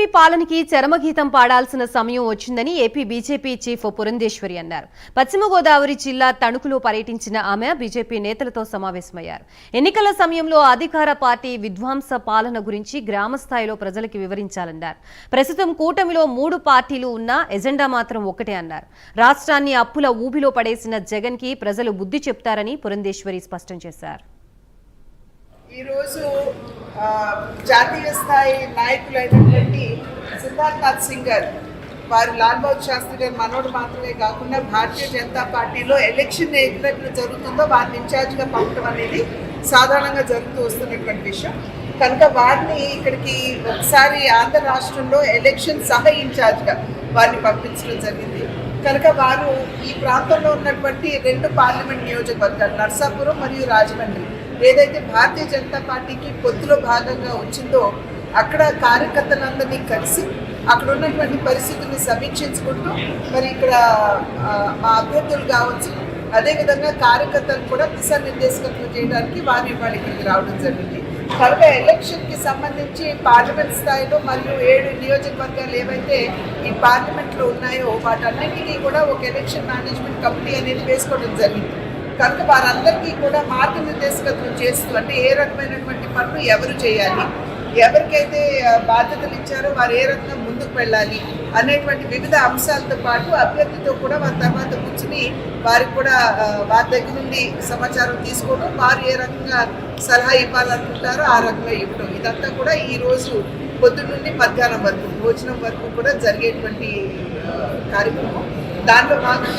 YCP పాలనకి చరమగీతం పాడాల్సిన సమయం వచ్చిందని AP BJP chief Purandeswari అన్నారు. పశ్చిమ గోదావరి జిల్లా తణుకులో పర్యటించిన ఆమె బీజేపీ నేతలతో సమావేశమయ్యారు. ఎన్నికల సమయంలో అధికార పార్టీ విధ్వంస పాలన గురించి గ్రామ స్థాయిలో ప్రజలకు వివరించాలన్నారు. ప్రస్తుతం కూటమిలో మూడు పార్టీలు ఉన్నా ఎజెండా మాత్రం ఒకటే అన్నారు. రాష్ట్రాన్ని అప్పుల ఊబిలో పడేసిన జగన్కి ప్రజలు బుద్ధి చెప్తారని పురంధేశ్వరి స్పష్టం చేశారు. ఈరోజు జాతీయ స్థాయి నాయకులైనటువంటి సిద్ధార్థనాథ్ సింగ్ గారు వారు లాల్ బహదూర్ శాస్త్రి గారు మనోడు మాత్రమే కాకుండా భారతీయ జనతా పార్టీలో ఎలక్షన్ ఎట్లెట్లు జరుగుతుందో వారిని ఇన్ఛార్జ్గా పంపడం అనేది సాధారణంగా జరుగుతూ వస్తున్నటువంటి విషయం. కనుక వారిని ఇక్కడికి ఒకసారి ఆంధ్ర రాష్ట్రంలో ఎలక్షన్ సహ ఇన్ఛార్జ్గా వారిని పంపించడం జరిగింది. కనుక వారు ఈ ప్రాంతంలో ఉన్నటువంటి రెండు పార్లమెంట్ నియోజకవర్గాలు నర్సాపురం మరియు రాజమండ్రి ఏదైతే భారతీయ జనతా పార్టీకి పొత్తులో భాగంగా వచ్చిందో అక్కడ కార్యకర్తలందరినీ కలిసి అక్కడ ఉన్నటువంటి పరిస్థితుల్ని సమీక్షించుకుంటూ మరి ఇక్కడ మా అభ్యర్థులు కావచ్చు అదేవిధంగా కార్యకర్తలు కూడా దిశానిర్దేశకత్వం చేయడానికి వారు ఇవాళ ఇక్కడికి రావడం జరిగింది. కనుక ఎలక్షన్కి సంబంధించి పార్లమెంట్ స్థాయిలో మరియు ఏడు నియోజకవర్గాలు ఏవైతే ఈ పార్లమెంట్లో ఉన్నాయో వాటన్నింటినీ కూడా ఒక ఎలక్షన్ మేనేజ్మెంట్ కమిటీ అనేది వేసుకోవడం జరిగింది. కనుక వారందరికీ కూడా మార్గనిర్దేశకత్వం చేస్తూ అంటే ఏ రకమైనటువంటి పనులు ఎవరు చేయాలి ఎవరికైతే బాధ్యతలు ఇచ్చారో వారు ఏ రకంగా ముందుకు వెళ్ళాలి అనేటువంటి వివిధ అంశాలతో పాటు అభ్యర్థితో కూడా వారి తర్వాత కూర్చుని వారికి కూడా వారి దగ్గర నుండి సమాచారం తీసుకోవడం వారు ఏ రకంగా సలహా ఇవ్వాలనుకుంటారో ఆ రకంగా ఇవ్వడం ఇదంతా కూడా ఈరోజు పొద్దు నుండి మధ్యాహ్నం వరకు భోజనం వరకు కూడా జరిగేటువంటి కార్యక్రమం. దాంట్లో భాగంగా